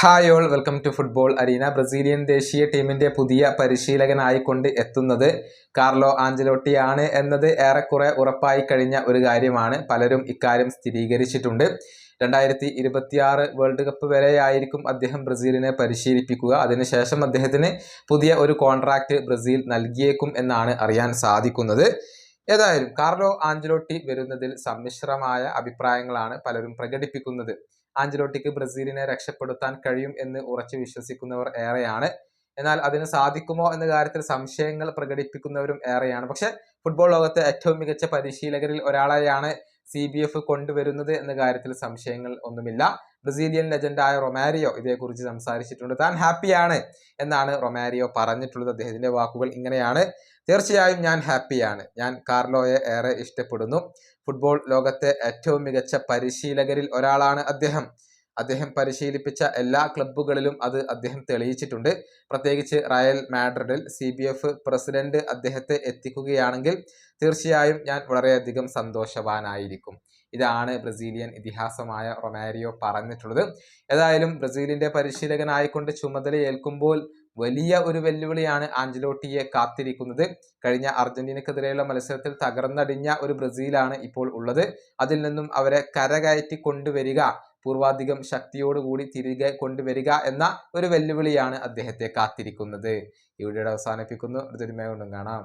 Hi all welcome to football arena. Brazilian ദേശീയ ടീമിന്റെ പുതിയ പരിശീലകനായിക്കൊണ്ട് എത്തുന്നത് കാർലോ ആഞ്ചലോട്ടിയാണ് എന്നത് ഏറെക്കുറെ ഉറപ്പായി കഴിഞ്ഞ ഒരു കാര്യമാണ്. പലരും ഇക്കാര്യം സ്ഥിരീകരിച്ചിട്ടുണ്ട്. രണ്ടായിരത്തി ഇരുപത്തിയാറ് വേൾഡ് കപ്പ് വരെയായിരിക്കും അദ്ദേഹം ബ്രസീലിനെ പരിശീലിപ്പിക്കുക. അതിനുശേഷം അദ്ദേഹത്തിന് പുതിയ ഒരു കോൺട്രാക്റ്റ് ബ്രസീൽ നൽകിയേക്കും എന്നാണ് അറിയാൻ സാധിക്കുന്നത്. ഏതായാലും കാർലോ ആഞ്ചലോട്ടി വരുന്നതിൽ സമ്മിശ്രമായ അഭിപ്രായങ്ങളാണ് പലരും പ്രകടിപ്പിക്കുന്നത്. ആഞ്ചലോട്ടിക്ക് ബ്രസീലിനെ രക്ഷപ്പെടുത്താൻ കഴിയും എന്ന് ഉറച്ചു വിശ്വസിക്കുന്നവർ ഏറെയാണ്. എന്നാൽ അതിന് സാധിക്കുമോ എന്ന കാര്യത്തിൽ സംശയങ്ങൾ പ്രകടിപ്പിക്കുന്നവരും ഏറെയാണ്. പക്ഷെ ഫുട്ബോൾ ലോകത്തെ ഏറ്റവും മികച്ച പരിശീലകരിൽ ഒരാളെയാണ് സി ബി എഫ് കൊണ്ടുവരുന്നത് എന്ന കാര്യത്തിൽ സംശയങ്ങൾ ഒന്നുമില്ല. ബ്രസീലിയൻ ലെജൻഡായ റൊമാരിയോ ഇതേക്കുറിച്ച് സംസാരിച്ചിട്ടുണ്ട്. താൻ ഹാപ്പിയാണ് എന്നാണ് റൊമാരിയോ പറഞ്ഞിട്ടുള്ളത്. അദ്ദേഹത്തിന്റെ വാക്കുകൾ ഇങ്ങനെയാണ്. തീർച്ചയായും ഞാൻ ഹാപ്പിയാണ്. ഞാൻ കാർലോയെ ഏറെ ഇഷ്ടപ്പെടുന്നു. ഫുട്ബോൾ ലോകത്തെ ഏറ്റവും മികച്ച പരിശീലകരിൽ ഒരാളാണ് അദ്ദേഹം. അദ്ദേഹം പരിശീലിപ്പിച്ച എല്ലാ ക്ലബ്ബുകളിലും അത് അദ്ദേഹം തെളിയിച്ചിട്ടുണ്ട്. പ്രത്യേകിച്ച് റയൽ മാഡ്രിഡിൽ സി ബി എഫ് പ്രസിഡന്റ് അദ്ദേഹത്തെ എത്തിക്കുകയാണെങ്കിൽ തീർച്ചയായും ഞാൻ വളരെയധികം സന്തോഷവാനായിരിക്കും. ഇതാണ് ബ്രസീലിയൻ ഇതിഹാസമായ റൊമാരിയോ പറഞ്ഞിട്ടുള്ളത്. ഏതായാലും ബ്രസീലിന്റെ പരിശീലകനായിക്കൊണ്ട് ചുമതലയേൽക്കുമ്പോൾ വലിയ ഒരു വെല്ലുവിളിയാണ് ആഞ്ചലോട്ടിയെ കാത്തിരിക്കുന്നത്. കഴിഞ്ഞ അർജന്റീനക്കെതിരെയുള്ള മത്സരത്തിൽ തകർന്നടിഞ്ഞ ഒരു ബ്രസീലാണ് ഇപ്പോൾ ഉള്ളത്. അതിൽ നിന്നും അവരെ കരകയറ്റി കൊണ്ടുവരിക പൂർവാധികം ശക്തിയോടുകൂടി തിരികെ കൊണ്ടുവരിക എന്ന ഒരു വെല്ലുവിളിയാണ് അദ്ദേഹത്തെ കാത്തിരിക്കുന്നത്. ഇവിടെ അവസാനിപ്പിക്കുന്നു അവസാനിപ്പിക്കുന്നു. അടുത്തൊരു കൊണ്ടും കാണാം.